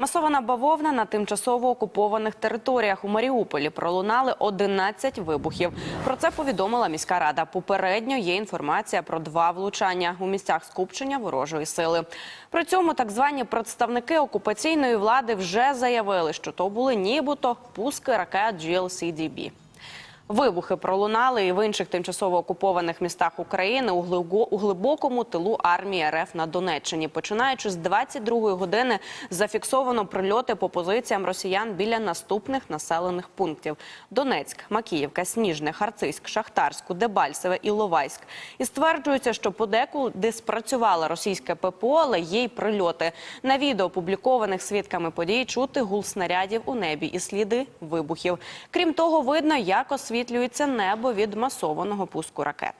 Масована бавовна на тимчасово окупованих територіях у Маріуполі пролунали 11 вибухів. Про це повідомила міська рада. Попередньо є інформація про два влучання у місцях скупчення ворожої сили. При цьому так звані представники окупаційної влади вже заявили, що то були нібито пуски ракет GLCDB. Вибухи пролунали і в інших тимчасово окупованих містах України у глибо- глибокому тилу армії РФ на Донеччині. Починаючи з 22-ї години зафіксовано прильоти по позиціям росіян біля наступних населених пунктів: Донецьк, Макіївка, Сніжне, Харцизьк, Шахтарську, Дебальцеве, Іловайськ. І стверджується, що подекуди спрацювало російське ППО, але є й прильоти. На відео, опублікованих свідками подій, чути гул снарядів у небі і сліди вибухів. Крім того, видно, як освітлюється небо від масованого пуску ракет.